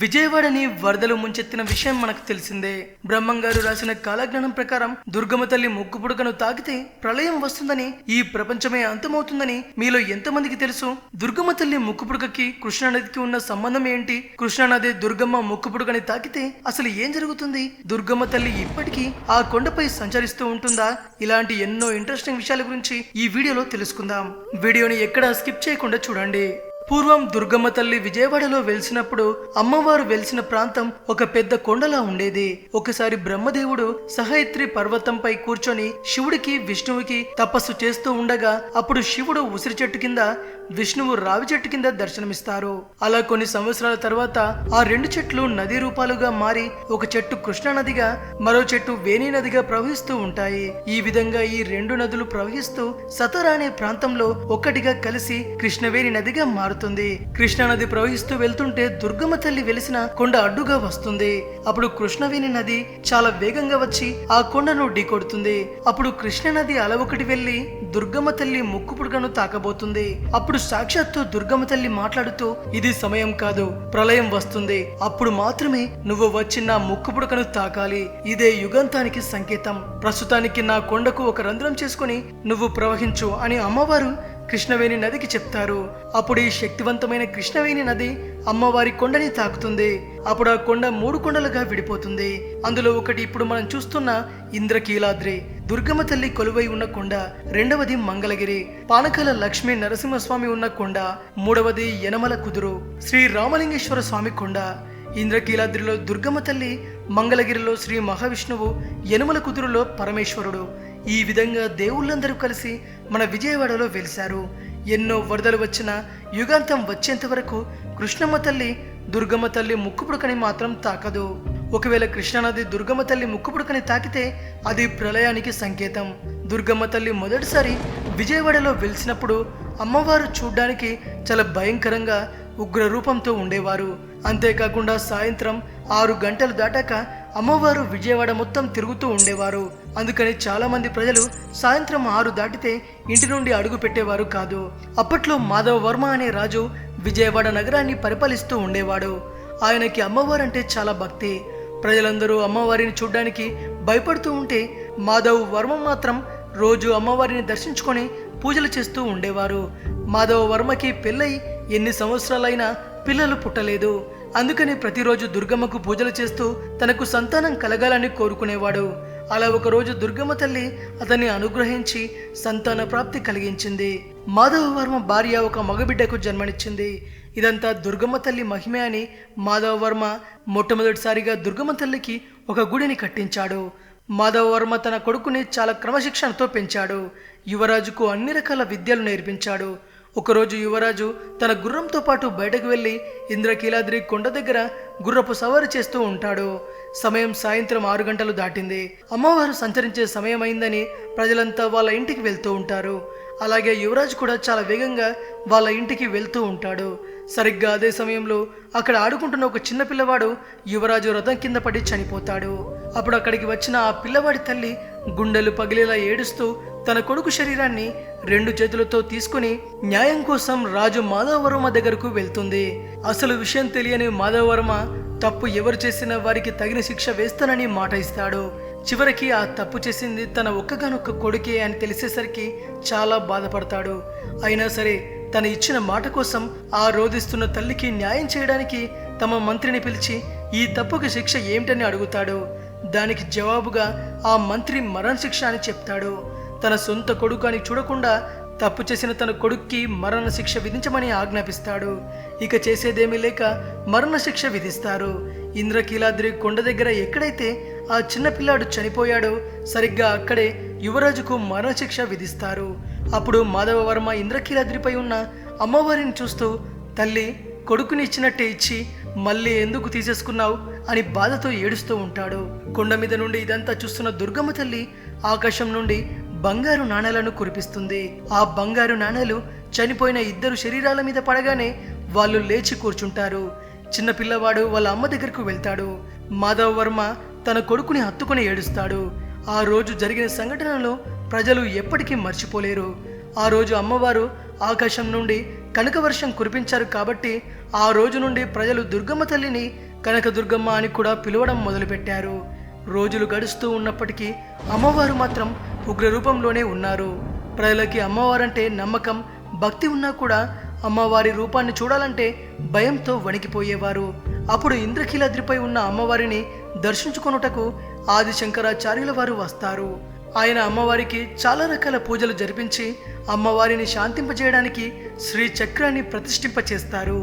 విజయవాడని వరదలు ముంచెత్తిన విషయం మనకు తెలిసిందే. బ్రహ్మంగారు రాసిన కాలజ్ఞానం ప్రకారం దుర్గమ్మ తల్లి ముక్కు పుడకను తాకితే ప్రళయం వస్తుందని ఈ ప్రపంచమే అంతమవుతుందని మీలో ఎంతమందికి తెలుసు? దుర్గమ్మ తల్లి ముక్కు పుడకకి కృష్ణానదికి ఉన్న సంబంధం ఏంటి? కృష్ణానది దుర్గమ్మ ముక్కు పుడకని తాకితే అసలు ఏం జరుగుతుంది? దుర్గమ్మ తల్లి ఇప్పటికీ ఆ కొండపై సంచరిస్తూ ఉంటుందా? ఇలాంటి ఎన్నో ఇంట్రెస్టింగ్ విషయాల గురించి ఈ వీడియోలో తెలుసుకుందాం. వీడియోని ఎక్కడా స్కిప్ చేయకుండా చూడండి. పూర్వం దుర్గమ్మ తల్లి విజయవాడలో వెలిసినప్పుడు అమ్మవారు వెలిసిన ప్రాంతం ఒక పెద్ద కొండలా ఉండేది. ఒకసారి బ్రహ్మదేవుడు సహయత్రి పర్వతంపై కూర్చొని శివుడికి విష్ణువుకి తపస్సు చేస్తూ ఉండగా అప్పుడు శివుడు ఉసిరి చెట్టు కింద విష్ణువు రావి చెట్టు కింద దర్శనమిస్తారు. అలా కొన్ని సంవత్సరాల తర్వాత ఆ రెండు చెట్లు నదీ రూపాలుగా మారి ఒక చెట్టు కృష్ణానదిగా మరో చెట్టు వేణి నదిగా ప్రవహిస్తూ ఉంటాయి. ఈ విధంగా ఈ రెండు నదులు ప్రవహిస్తూ సతరా అనే ప్రాంతంలో ఒక్కటిగా కలిసి కృష్ణవేణి నదిగా మారు మారుతుంది. కృష్ణానది ప్రవహిస్తూ వెళ్తుంటే దుర్గమ్మ తల్లి వెలిసిన కొండ అడ్డుగా వస్తుంది. అప్పుడు కృష్ణవేణి నది చాలా వేగంగా వచ్చి ఆ కొండను ఢీకొడుతుంది. అప్పుడు కృష్ణానది అలవొకటి వెళ్ళి దుర్గమ్మ తల్లి ముక్కు పుడకను తాకబోతుంది. అప్పుడు సాక్షాత్తు దుర్గమ్మ తల్లి మాట్లాడుతూ ఇది సమయం కాదు ప్రళయం వస్తుంది. అప్పుడు మాత్రమే నువ్వు వచ్చి నా ముక్కు పుడకను తాకాలి. ఇదే యుగంతానికి సంకేతం. ప్రస్తుతానికి నా కొండకు ఒక రంధ్రం చేసుకుని నువ్వు ప్రవహించు అని అమ్మవారు కృష్ణవేణి నదికి చెప్తారు. అప్పుడు ఈ శక్తివంతమైన కృష్ణవేణి నది అమ్మవారి కొండని తాకుతుంది. అప్పుడు ఆ కొండ మూడు కొండలుగా విడిపోతుంది. అందులో ఒకటి ఇప్పుడు మనం చూస్తున్న ఇంద్రకీలాద్రి దుర్గమ్మ తల్లి కొలువై ఉన్న కొండ రెండవది మంగళగిరి పానకాల లక్ష్మీ నరసింహస్వామి ఉన్న కొండ మూడవది యనమల కుదురు శ్రీ రామలింగేశ్వర స్వామి కొండ. ఇంద్రకీలాద్రిలో దుర్గమ్మ తల్లి మంగళగిరిలో శ్రీ మహావిష్ణువు యనుమల కుదురులో పరమేశ్వరుడు. ఈ విధంగా దేవుళ్ళందరూ కలిసి మన విజయవాడలో వెలిశారు. ఎన్నో వరదలు వచ్చినా యుగాంతం వచ్చేంత వరకు కృష్ణమ్మ తల్లి దుర్గమ్మ తల్లి ముక్కుపుడకని మాత్రం తాకదు. ఒకవేళ కృష్ణానది దుర్గమ్మ తల్లి ముక్కుపుడకని తాకితే అది ప్రళయానికి సంకేతం. దుర్గమ్మ తల్లి మొదటిసారి విజయవాడలో వెలిసినప్పుడు అమ్మవారు చూడ్డానికి చాలా భయంకరంగా ఉగ్ర రూపంతో ఉండేవారు. అంతేకాకుండా సాయంత్రం ఆరు గంటలు దాటాక అమ్మవారు విజయవాడ మొత్తం తిరుగుతూ ఉండేవారు. అందుకని చాలామంది ప్రజలు సాయంత్రం ఆరు దాటితే ఇంటి నుండి అడుగు పెట్టేవారు కాదు. అప్పట్లో మాధవ వర్మ అనే రాజు విజయవాడ నగరాన్ని పరిపాలిస్తూ ఉండేవాడు. ఆయనకి అమ్మవారంటే చాలా భక్తి. ప్రజలందరూ అమ్మవారిని చూడ్డానికి భయపడుతూ ఉంటే మాధవ్ వర్మ మాత్రం రోజు అమ్మవారిని దర్శించుకొని పూజలు చేస్తూ ఉండేవారు. మాధవ వర్మకి పెళ్ళై ఎన్ని సంవత్సరాలైనా పిల్లలు పుట్టలేదు. అందుకని ప్రతిరోజు దుర్గమ్మకు పూజలు చేస్తూ తనకు సంతానం కలగాలని కోరుకునేవాడు. అలా ఒకరోజు దుర్గమ్మ తల్లి అతన్ని అనుగ్రహించి సంతాన ప్రాప్తి కలిగించింది. మాధవ వర్మ భార్య ఒక మగబిడ్డకు జన్మనిచ్చింది. ఇదంతా దుర్గమ్మ తల్లి మహిమే అని మాధవ వర్మ మొట్టమొదటిసారిగా దుర్గమ్మ తల్లికి ఒక గుడిని కట్టించాడు. మాధవ వర్మ తన కొడుకుని చాలా క్రమశిక్షణతో పెంచాడు. యువరాజుకు అన్ని రకాల విద్యలు నేర్పించాడు. ఒకరోజు యువరాజు తన గుర్రంతో పాటు బయటకు వెళ్ళి ఇంద్రకీలాద్రి కొండ దగ్గర గుర్రపు సవారి చేస్తూ ఉంటాడు. సమయం సాయంత్రం ఆరు గంటలు దాటింది. అమ్మవారు సంచరించే సమయం అయిందని ప్రజలంతా వాళ్ళ ఇంటికి వెళ్తూ ఉంటారు. అలాగే యువరాజు కూడా చాలా వేగంగా వాళ్ళ ఇంటికి వెళ్తూ ఉంటాడు. సరిగ్గా అదే సమయంలో అక్కడ ఆడుకుంటున్న ఒక చిన్న పిల్లవాడు యువరాజు రథం కింద పడి చనిపోతాడు. అప్పుడు అక్కడికి వచ్చిన ఆ పిల్లవాడి తల్లి గుండెలు పగిలేలా ఏడుస్తూ తన కొడుకు శరీరాన్ని రెండు చేతులతో తీసుకుని న్యాయం కోసం రాజు మాధవవర్మ దగ్గరకు వెళ్తుంది. అసలు విషయం తెలియని మాధవవర్మ తప్పు ఎవరు చేసినా వారికి తగిన శిక్ష వేస్తానని మాట ఇస్తాడు. చివరికి ఆ తప్పు చేసింది తన ఒక్కగానొక్క కొడుకే అని తెలిసేసరికి చాలా బాధపడతాడు. అయినా సరే తను ఇచ్చిన మాట కోసం ఆ రోధిస్తున్న తల్లికి న్యాయం చేయడానికి తమ మంత్రిని పిలిచి ఈ తప్పుకి శిక్ష ఏమిటని అడుగుతాడు. దానికి జవాబుగా ఆ మంత్రి మరణశిక్ష అని చెప్తాడు. తన సొంత కొడుకు అని చూడకుండా తప్పు చేసిన తన కొడుక్కి మరణశిక్ష విధించమని ఆజ్ఞాపిస్తాడు. ఇక చేసేదేమీ లేక మరణశిక్ష విధిస్తారు. ఇంద్రకీలాద్రి కొండ దగ్గర ఎక్కడైతే ఆ చిన్నపిల్లాడు చనిపోయాడో సరిగ్గా అక్కడే యువరాజుకు మరణశిక్ష విధిస్తారు. అప్పుడు మాధవవర్మ ఇంద్రకీలాద్రిపై ఉన్న అమ్మవారిని చూస్తూ తల్లి కొడుకుని ఇచ్చినట్టే ఇచ్చి మళ్ళీ ఎందుకు తీసేసుకున్నావు? అని బాధతో ఏడుస్తూ ఉంటాడు. కొండ మీద నుండి ఇదంతా చూస్తున్న దుర్గమ్మ తల్లి ఆకాశం నుండి బంగారు నాణేలను కురిపిస్తుంది. ఆ బంగారు నాణేలు చనిపోయిన ఇద్దరు శరీరాల మీద పడగానే వాళ్ళు లేచి కూర్చుంటారు. చిన్న పిల్లవాడు వాళ్ళ అమ్మ దగ్గరకు వెళ్తాడు. మాధవ వర్మ తన కొడుకుని హత్తుకుని ఏడుస్తాడు. ఆ రోజు జరిగిన సంఘటనలో ప్రజలు ఎప్పటికీ మర్చిపోలేరు. ఆ రోజు అమ్మవారు ఆకాశం నుండి కనక వర్షం కురిపించారు కాబట్టి ఆ రోజు నుండి ప్రజలు దుర్గమ్మ తల్లిని కనక దుర్గమ్మ అని కూడా పిలవడం మొదలుపెట్టారు. రోజులు గడుస్తూ ఉన్నప్పటికీ అమ్మవారు మాత్రం ఉగ్ర రూపంలోనే ఉన్నారు. ప్రజలకి అమ్మవారంటే నమ్మకం భక్తి ఉన్నా కూడా అమ్మవారి రూపాన్ని చూడాలంటే భయంతో వణికిపోయేవారు. అప్పుడు ఇంద్రకీలాద్రిపై ఉన్న అమ్మవారిని దర్శించుకొనుటకు ఆది శంకరాచార్యుల వారు వస్తారు. ఆయన అమ్మవారికి చాలా రకాల పూజలు జరిపించి అమ్మవారిని శాంతింపజేయడానికి శ్రీ చక్రాన్ని ప్రతిష్ఠింపచేస్తారు.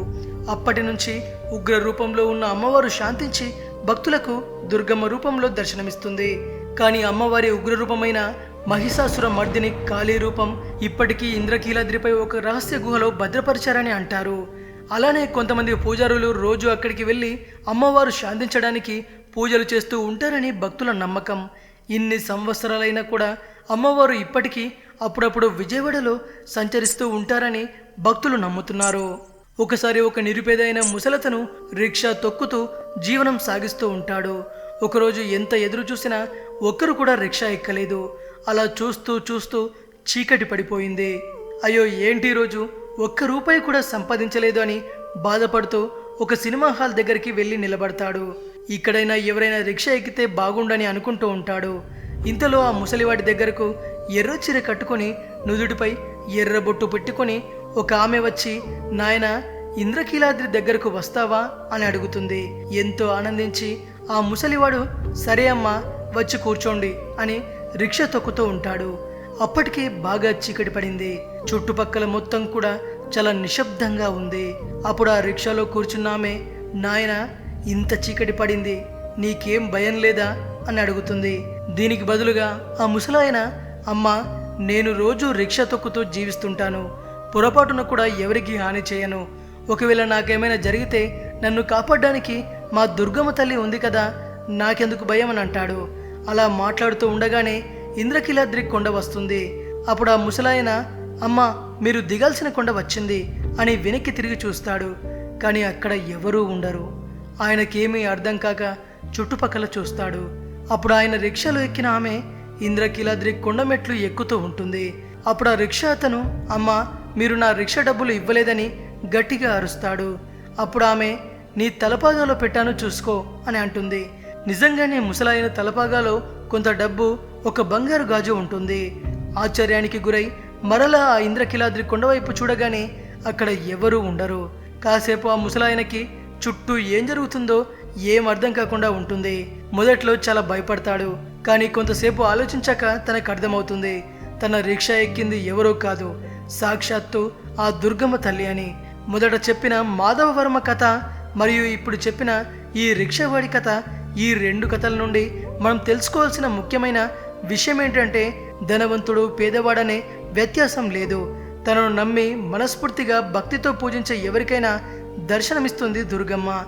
అప్పటి నుంచి ఉగ్ర రూపంలో ఉన్న అమ్మవారు శాంతించి భక్తులకు దుర్గమ్మ రూపంలో దర్శనమిస్తుంది. కానీ అమ్మవారి ఉగ్ర రూపమైన మహిషాసుర మర్దిని కాళీ రూపం ఇప్పటికీ ఇంద్రకీలాద్రిపై ఒక రహస్య గుహలో భద్రపరిచారని అంటారు. అలానే కొంతమంది పూజారులు రోజు అక్కడికి వెళ్ళి అమ్మవారు శాంతించడానికి పూజలు చేస్తూ ఉంటారని భక్తుల నమ్మకం. ఇన్ని సంవత్సరాలైనా కూడా అమ్మవారు ఇప్పటికీ అప్పుడప్పుడు విజయవాడలో సంచరిస్తూ ఉంటారని భక్తులు నమ్ముతున్నారు. ఒకసారి ఒక నిరుపేదైన ముసలతను రిక్షా తొక్కుతూ జీవనం సాగిస్తూ ఉంటాడు. ఒకరోజు ఎంత ఎదురు చూసినా ఒక్కరు కూడా రిక్షా ఎక్కలేదు. అలా చూస్తూ చూస్తూ చీకటి పడిపోయింది. అయ్యో ఏంటి రోజు? ఒక్క రూపాయి కూడా సంపాదించలేదు అని బాధపడుతూ ఒక సినిమా హాల్ దగ్గరికి వెళ్ళి నిలబడతాడు. ఇక్కడైనా ఎవరైనా రిక్షా ఎక్కితే బాగుండని అనుకుంటూ ఉంటాడు. ఇంతలో ఆ ముసలివాడి దగ్గరకు ఎర్ర చీర కట్టుకొని నుదుటిపై ఎర్ర బొట్టు పెట్టుకొని ఒక ఆమె వచ్చి నాయన ఇంద్రకీలాద్రి దగ్గరకు వస్తావా? అని అడుగుతుంది. ఎంతో ఆనందించి ఆ ముసలివాడు సరే అమ్మా వచ్చి కూర్చోండి అని రిక్షా తొక్కుతూ ఉంటాడు. అప్పటికే బాగా చీకటి పడింది. చుట్టుపక్కల మొత్తం కూడా చాలా నిశ్శబ్దంగా ఉంది. అప్పుడు ఆ రిక్షాలో కూర్చున్నామే నాయన ఇంత చీకటి పడింది నీకేం భయం లేదా? అని అడుగుతుంది. దీనికి బదులుగా ఆ ముసలాయన అమ్మా నేను రోజు రిక్షా తొక్కుతూ జీవిస్తుంటాను. పొరపాటున కూడా ఎవరికి హాని చేయను. ఒకవేళ నాకేమైనా జరిగితే నన్ను కాపాడడానికి మా దుర్గమ్మ తల్లి ఉంది కదా నాకెందుకు భయం అని అంటాడు. అలా మాట్లాడుతూ ఉండగానే ఇంద్రకీలాద్రి కొండ వస్తుంది. అప్పుడు ఆ ముసలాయన అమ్మ మీరు దిగాల్సిన కొండ వచ్చింది అని వెనక్కి తిరిగి చూస్తాడు. కానీ అక్కడ ఎవరూ ఉండరు. ఆయనకేమీ అర్థం కాక చుట్టుపక్కల చూస్తాడు. అప్పుడు ఆయన రిక్షాలో ఎక్కిన ఆమె ఇంద్రకీలాద్రి కొండ మెట్లు ఎక్కుతూ ఉంటుంది. అప్పుడు ఆ రిక్షా అతను అమ్మ మీరు నా రిక్షా డబ్బులు ఇవ్వలేదని గట్టిగా అరుస్తాడు. అప్పుడు ఆమె నీ తలపాగాలో పెట్టాను చూసుకో అని అంటుంది. నిజంగానే ముసలాయన తలపాగాలో కొంత డబ్బు ఒక బంగారు గాజు ఉంటుంది. ఆశ్చర్యానికి గురై మరలా ఆ ఇంద్రకీలాద్రి కొండవైపు చూడగానే అక్కడ ఎవరూ ఉండరు. కాసేపు ఆ ముసలాయనకి చుట్టూ ఏం జరుగుతుందో ఏం అర్థం కాకుండా ఉంటుంది. మొదట్లో చాలా భయపడతాడు కానీ కొంతసేపు ఆలోచించాక తనకు అర్థమవుతుంది. తన రిక్షా ఎక్కింది ఎవరో కాదు సాక్షాత్తు ఆ దుర్గమ్మ తల్లి అని. మొదట చెప్పిన మాధవవర్మ కథ మరియు ఇప్పుడు చెప్పిన ఈ రిక్షావాడి కథ ఈ రెండు కథల నుండి మనం తెలుసుకోవాల్సిన ముఖ్యమైన విషయం ఏంటంటే ధనవంతుడు పేదవాడనే వ్యత్యాసం లేదు. తనను నమ్మి మనస్ఫూర్తిగా భక్తితో పూజించే ఎవరికైనా దర్శనమిస్తుంది దుర్గమ్మ.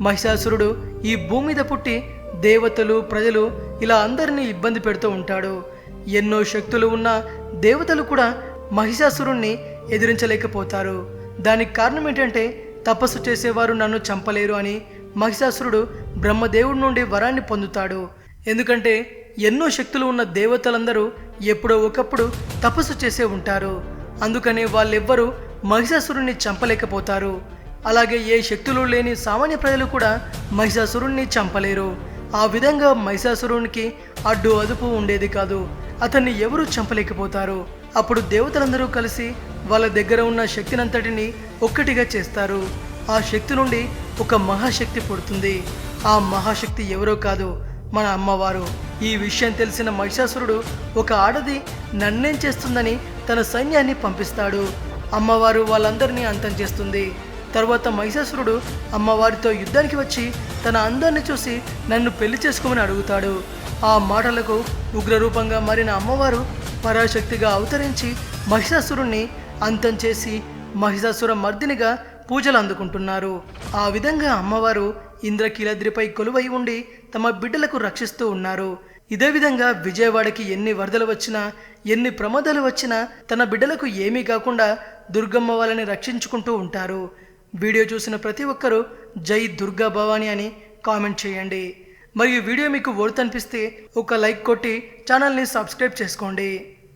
మహిషాసురుడు ఈ భూమి మీద పుట్టి దేవతలు ప్రజలు ఇలా అందరినీ ఇబ్బంది పెడుతూ ఉంటాడు. ఎన్నో శక్తులు ఉన్న దేవతలు కూడా మహిషాసురుణ్ణి ఎదిరించలేకపోతారు. దానికి కారణం ఏంటంటే తపస్సు చేసేవారు నన్ను చంపలేరు అని మహిషాసురుడు బ్రహ్మదేవుడి నుండి వరాన్ని పొందుతాడు. ఎందుకంటే ఎన్నో శక్తులు ఉన్న దేవతలందరూ ఎప్పుడో ఒకప్పుడు తపస్సు చేసే ఉంటారు. అందుకని వాళ్ళెవ్వరూ మహిషాసురుణ్ణి చంపలేకపోతారు. అలాగే ఏ శక్తులు లేని సామాన్య ప్రజలు కూడా మహిషాసురుణ్ణి చంపలేరు. ఆ విధంగా మహిషాసురునికి అడ్డు అదుపు ఉండేది కాదు. అతన్ని ఎవరూ చంపలేకపోతారు? అప్పుడు దేవతలందరూ కలిసి వాళ్ళ దగ్గర ఉన్న శక్తినంతటిని ఒక్కటిగా చేస్తారు. ఆ శక్తి నుండి ఒక మహాశక్తి పుడుతుంది. ఆ మహాశక్తి ఎవరో కాదు మన అమ్మవారు. ఈ విషయం తెలిసిన మహిషాసురుడు ఒక ఆడది నన్నేం చేస్తుందని తన సైన్యాన్ని పంపిస్తాడు. అమ్మవారు వాళ్ళందరినీ అంతం చేస్తుంది. తర్వాత మహిషాసురుడు అమ్మవారితో యుద్ధానికి వచ్చి తన అందాన్ని చూసి నన్ను పెళ్ళి చేసుకోమని అడుగుతాడు. ఆ మాటలకు ఉగ్రరూపంగా మారిన అమ్మవారు పరాశక్తిగా అవతరించి మహిషాసురుణ్ణి అంతం చేసి మహిషాసుర మర్దినిగా పూజలు అందుకుంటున్నారు. ఆ విధంగా అమ్మవారు ఇంద్రకీలాద్రిపై కొలువై ఉండి తమ బిడ్డలకు రక్షిస్తూ ఉన్నారు. ఇదే విధంగా విజయవాడకి ఎన్ని వరదలు వచ్చినా ఎన్ని ప్రమాదాలు వచ్చినా తన బిడ్డలకు ఏమీ కాకుండా దుర్గమ్మ వాళ్ళని రక్షించుకుంటూ ఉంటారు. వీడియో చూసిన ప్రతి ఒక్కరూ జై దుర్గా భవాని అని కామెంట్ చేయండి. మరియు వీడియో మీకు వర్త్ అనిపిస్తే ఒక లైక్ కొట్టి ఛానల్ని సబ్స్క్రైబ్ చేసుకోండి.